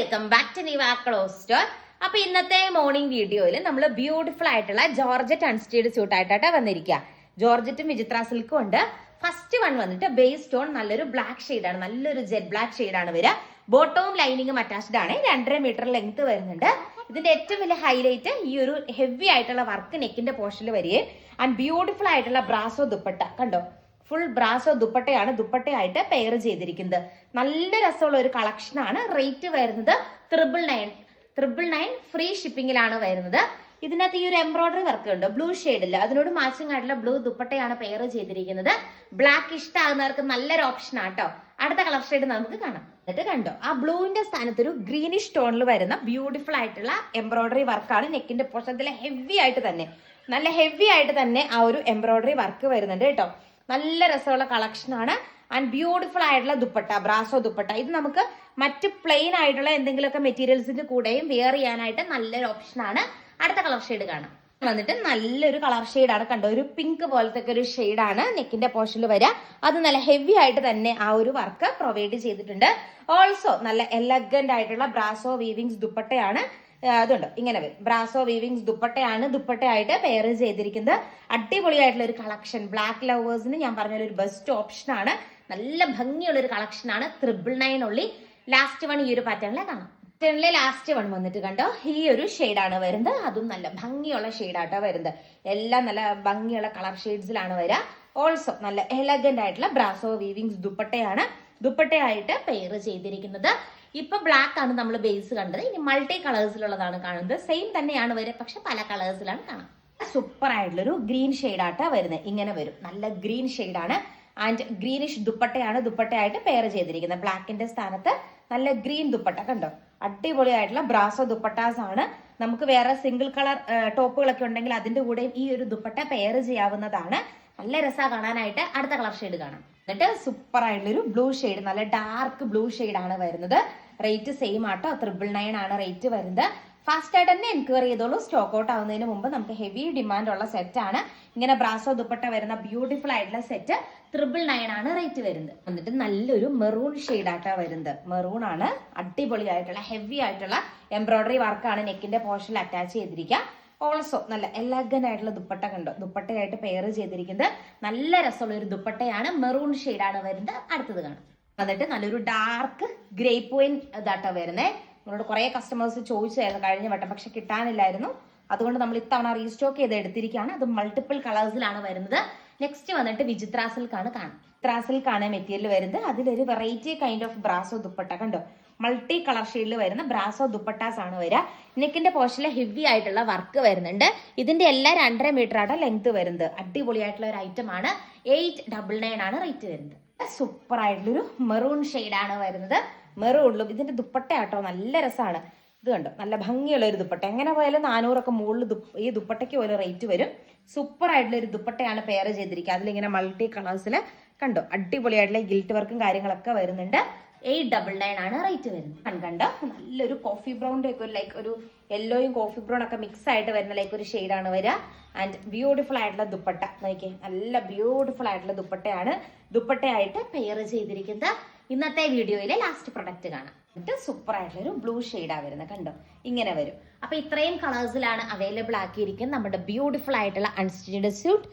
Welcome back to നിവാ ക്ലോസ്റ്റർ അപ്പൊ ഇന്നത്തെ മോർണിംഗ് വീഡിയോയിൽ നമ്മൾ ബ്യൂട്ടിഫുൾ ആയിട്ടുള്ള ജോർജറ്റ് അൺസ്റ്റീഡ് സ്യൂട്ട് ആയിട്ടാണ് വന്നിരിക്കുക ജോർജറ്റും വിചിത്ര സിൽക്കും ഉണ്ട്. ഫസ്റ്റ് വൺ വന്നിട്ട് ബേസ് സ്റ്റോൺ നല്ലൊരു ബ്ലാക്ക് ആണ്. നല്ലൊരു ജെറ്റ് ബ്ലാക്ക് ആണ് വരിക. ബോട്ടവും ലൈനിങ്ങും അറ്റാച്ച്ഡ് ആണ്. രണ്ടര മീറ്റർ ലെങ്ത് വരുന്നുണ്ട്. ഇതിന്റെ ഏറ്റവും വലിയ ഹൈലൈറ്റ് ഈ ഒരു ഹെവി ആയിട്ടുള്ള വർക്ക് നെക്കിന്റെ പോർഷനിൽ വരികയും ആൻഡ് ബ്യൂട്ടിഫുൾ ആയിട്ടുള്ള ബ്രാസോ ദുപ്പട്ട. കണ്ടോ? ഫുൾ ബ്രാസോ ദുപ്പട്ടയാണ് ദുപ്പട്ടയായിട്ട് പെയർ ചെയ്തിരിക്കുന്നത്. നല്ല രസമുള്ള ഒരു കളക്ഷനാണ് റേറ്റ് വരുന്നത് triple nine triple nine free ഷിപ്പിംഗിലാണ് വരുന്നത്. ഇതിനകത്ത് ഈ ഒരു എംബ്രോയിഡറി വർക്ക് ഉണ്ട്. ബ്ലൂ ഷെയ്ഡിൽ അതിനോട് മാച്ചിങ് ആയിട്ടുള്ള ബ്ലൂ ദുപ്പട്ടയാണ് പെയർ ചെയ്തിരിക്കുന്നത്. ബ്ലാക്ക് ഇഷ്ടമാകുന്നവർക്ക് നല്ലൊരു ഓപ്ഷൻ ആട്ടോ അടുത്ത കളർ ഷെയ്ഡ് നമുക്ക് കാണാം. എന്നിട്ട് കണ്ടോ? ആ ബ്ലൂവിന്റെ സ്ഥാനത്ത് ഒരു ഗ്രീനിഷ് ടോണിൽ വരുന്ന ബ്യൂട്ടിഫുൾ ആയിട്ടുള്ള എംബ്രോയിഡറി വർക്കാണ് നെക്കിന്റെ പോഷത്തിൽ ഹെവി ആയിട്ട് തന്നെ. നല്ല ഹെവി ആയിട്ട് തന്നെ ആ ഒരു എംബ്രോയിഡറി വർക്ക് വരുന്നുണ്ട് കേട്ടോ നല്ല രസമുള്ള കളക്ഷൻ ആണ്. ആൻഡ് ബ്യൂട്ടിഫുൾ ആയിട്ടുള്ള ദുപ്പട്ട ബ്രാസോ ദുപ്പട്ട. ഇത് നമുക്ക് മറ്റ് പ്ലെയിൻ ആയിട്ടുള്ള എന്തെങ്കിലുമൊക്കെ മെറ്റീരിയൽസിന്റെ കൂടെയും വെയർ ചെയ്യാനായിട്ട് നല്ലൊരു ഓപ്ഷൻ ആണ്. അടുത്ത കളർ ഷെയ്ഡ് കാണാം. വന്നിട്ട് നല്ലൊരു കളർ ഷെയ്ഡാണ് കണ്ടോ ഒരു പിങ്ക് പോലത്തെ ഒരു ഷെയ്ഡാണ് നെക്കിന്റെ പോർഷനിൽ വരിക. അത് നല്ല ഹെവി ആയിട്ട് തന്നെ ആ ഒരു വർക്ക് പ്രൊവൈഡ് ചെയ്തിട്ടുണ്ട്. ഓൾസോ നല്ല എലഗന്റ് ആയിട്ടുള്ള ബ്രാസോ വീവിങ്സ് ദുപ്പട്ടയാണ്. അതുണ്ട് ഇങ്ങനെ വരും. ബ്രാസോ വീവിങ്സ് ദുപ്പട്ടയാണ് ദുപ്പട്ടയായിട്ട് പെയർ ചെയ്തിരിക്കുന്നത്. അടിപൊളിയായിട്ടുള്ള ഒരു കളക്ഷൻ ബ്ലാക്ക് ലവേഴ്സിന് ഞാൻ പറഞ്ഞ ഒരു ബെസ്റ്റ് ഓപ്ഷൻ ആണ്. നല്ല ഭംഗിയുള്ള ഒരു കളക്ഷൻ ആണ്. ത്രിബിൾ നയൻ ഉള്ളി. ലാസ്റ്റ് വൺ ഈ ഒരു പാറ്റേണിലെ കാണാം. പാറ്റേണിലെ ലാസ്റ്റ് വൺ വന്നിട്ട് കണ്ടോ? ഈ ഒരു ഷെയ്ഡാണ് വരുന്നത്. അതും നല്ല ഭംഗിയുള്ള ഷെയ്ഡാട്ടോ വരുന്നത്. എല്ലാം നല്ല ഭംഗിയുള്ള കളർ ഷെയ്ഡ്സിലാണ് വരിക ഓൾസോ നല്ല എലഗന്റ് ആയിട്ടുള്ള ബ്രാസോ വീവിങ്സ് ദുപ്പട്ടയാണ്. ദുപ്പട്ടയായിട്ട് പെയർ ചെയ്തിരിക്കുന്നത്. ഇപ്പൊ ബ്ലാക്ക് ആണ് നമ്മൾ ബേസ് കണ്ടത്. ഇനി മൾട്ടി കളേഴ്സിലുള്ളതാണ് കാണുന്നത്. സെയിം തന്നെയാണ് വരെ പക്ഷെ പല കളേഴ്സിലാണ് കാണാം. സൂപ്പർ ആയിട്ടുള്ളൊരു ഗ്രീൻ ഷെയ്ഡാട്ടാ വരുന്നത്. ഇങ്ങനെ വരും. നല്ല ഗ്രീൻ ആണ്. ആൻഡ് ഗ്രീനിഷ് ദുപ്പട്ടയാണ് ദുപ്പട്ടയായിട്ട് പെയർ ചെയ്തിരിക്കുന്നത്. ബ്ലാക്കിന്റെ സ്ഥാനത്ത് നല്ല ഗ്രീൻ ദുപ്പട്ട കണ്ടോ? അടിപൊളിയായിട്ടുള്ള ബ്രാസോ ദുപ്പട്ടാസ് ആണ്. നമുക്ക് വേറെ സിംഗിൾ കളർ ടോപ്പുകളൊക്കെ ഉണ്ടെങ്കിൽ അതിന്റെ കൂടെ ഈ ഒരു ദുപ്പട്ട പെയർ ചെയ്യാവുന്നതാണ്. നല്ല രസാ കാണാനായിട്ട്. അടുത്ത കളർ ഷെയ്ഡ് കാണാം. എന്നിട്ട് സൂപ്പർ ആയിട്ടുള്ള ഒരു ബ്ലൂ ഷെയ്ഡ് നല്ല ഡാർക്ക് ബ്ലൂ ആണ് വരുന്നത്. റേറ്റ് സെയിം ആട്ടോ. ത്രിബിൾ നയൻ ആണ് റേറ്റ് വരുന്നത്. ഫാസ്റ്റ് ആയിട്ട് തന്നെ എൻക്വയറി ചെയ്തോളൂ. സ്റ്റോക്ക് ഔട്ട് ആവുന്നതിന് മുമ്പ് നമുക്ക് ഹെവി ഡിമാൻഡ് ഉള്ള സെറ്റ് ആണ്. ഇങ്ങനെ ബ്രാസോ ദുപ്പട്ട വരുന്ന ബ്യൂട്ടിഫുൾ ആയിട്ടുള്ള സെറ്റ് ത്രിബിൾ നയൻ ആണ് റേറ്റ് വരുന്നത്. എന്നിട്ട് നല്ലൊരു മെറൂൺ ആട്ടാ വരുന്നത്. മെറൂൺ ആണ്. അടിപൊളിയായിട്ടുള്ള ഹെവി ആയിട്ടുള്ള എംബ്രോയിഡറി വർക്കാണ് നെക്കിന്റെ പോർഷനിൽ അറ്റാച്ച് ചെയ്തിരിക്കുക. ഓൾസോ നല്ല എലഗൻ ആയിട്ടുള്ള ദുപ്പട്ട കണ്ടോ? ദുപ്പട്ടയായിട്ട് പെയർ ചെയ്തിരിക്കുന്നത്. നല്ല രസമുള്ള ഒരു ദുപ്പട്ടയാണ്. മെറൂൺ ആണ് വരുന്നത്. അടുത്തത് കാണാം. എന്നിട്ട് നല്ലൊരു ഡാർക്ക് ഗ്രേ വൈൻ ഇതാട്ടോ വരുന്നത് നമ്മളോട് കുറെ കസ്റ്റമേഴ്സ് ചോദിച്ചായിരുന്നു കഴിഞ്ഞ വട്ടം പക്ഷെ കിട്ടാനില്ലായിരുന്നു. അതുകൊണ്ട് നമ്മൾ ഇത്തവണ റീസ്റ്റോക്ക് ചെയ്ത് എടുത്തിരിക്കുകയാണ്. അത് മൾട്ടിപ്പിൾ കളേഴ്സിലാണ് വരുന്നത്. നെക്സ്റ്റ് വന്നിട്ട് വിചിത്ര കാണാം കാണും. വിചിത്ര സിൽക്കാണ് മെറ്റീരിയൽ വരുന്നത്. അതിലൊരു variety kind of brasso dupatta കണ്ടോ? മൾട്ടി കളർ ഷെയ്ഡിൽ വരുന്ന ബ്രാസോ ദുപ്പട്ടാസ് ആണ് വരിക. നെക്കിന്റെ പോർഷനിൽ ഹെവി ആയിട്ടുള്ള വർക്ക് വരുന്നുണ്ട്. ഇതിന്റെ എല്ലാം രണ്ടര മീറ്റർ ആണ് ലെങ്ത് വരുന്നത്. അടിപൊളിയായിട്ടുള്ള ഒരു ഐറ്റം ആണ്. എയ്റ്റ് ഡബിൾ നയൻ ആണ് റേറ്റ് വരുന്നത്. സൂപ്പർ ആയിട്ടുള്ളൊരു മെറൂൺ ആണ് വരുന്നത്. മെറൂണിലും ഇതിന്റെ ദുപ്പട്ട ആട്ടോ നല്ല രസമാണ് ഇത് കണ്ടോ? നല്ല ഭംഗിയുള്ള ഒരു ദുപ്പട്ട. എങ്ങനെ പോയാലും നാനൂറൊക്കെ മുകളിൽ ഈ ദുപ്പട്ടയ്ക്ക് പോലെ റേറ്റ് വരും. സൂപ്പർ ആയിട്ടുള്ള ഒരു ദുപ്പട്ടയാണ് പെയർ ചെയ്തിരിക്കുക. അതിലിങ്ങനെ മൾട്ടി കളേഴ്സിൽ കണ്ടോ? അടിപൊളിയായിട്ടുള്ള ഗിൽറ്റ് വർക്കും കാര്യങ്ങളൊക്കെ വരുന്നുണ്ട്. എയ്റ്റ് ഡബിൾ നയൻ ആണ് റേറ്റ് വരുന്നത്. കണ്ടോ? നല്ലൊരു കോഫി ബ്രൗൺ ഒക്കെ ലൈക്ക് ഒരു യെല്ലോയും കോഫി ബ്രൗൺ ഒക്കെ മിക്സ് ആയിട്ട് വരുന്ന ലൈക്ക് ഒരു ഷെയ്ഡാണ് വരിക. ആൻഡ് ബ്യൂട്ടിഫുൾ ആയിട്ടുള്ള ദുപ്പട്ട. നോക്കിയേ നല്ല ബ്യൂട്ടിഫുൾ ആയിട്ടുള്ള ദുപ്പട്ടയാണ്. ദുപ്പട്ടയായിട്ട് പെയർ ചെയ്തിരിക്കുന്നത്. ഇന്നത്തെ വീഡിയോയിലെ ലാസ്റ്റ് പ്രൊഡക്റ്റ് കാണാം. എന്നിട്ട് സൂപ്പർ ആയിട്ടുള്ള ഒരു ബ്ലൂ ഷെയ്ഡാണ് വരുന്നത്. കണ്ടോ? ഇങ്ങനെ വരും. അപ്പൊ ഇത്രയും കളേഴ്സിലാണ് അവൈലബിൾ ആക്കിയിരിക്കുന്നത് നമ്മുടെ ബ്യൂട്ടിഫുൾ ആയിട്ടുള്ള അൺസ്റ്റിച്ചഡ് സ്യൂട്ട്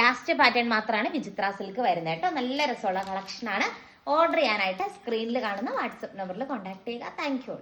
ലാസ്റ്റ് പാറ്റേൺ മാത്രമാണ് വിചിത്ര സിൽക്ക് വരുന്നത് കേട്ടോ. നല്ല രസമുള്ള കളക്ഷനാണ് ഓർഡർ ചെയ്യാനായിട്ട് സ്ക്രീനിൽ കാണുന്ന വാട്സപ്പ് നമ്പറിൽ കോൺടാക്ട് ചെയ്യുക. Thank you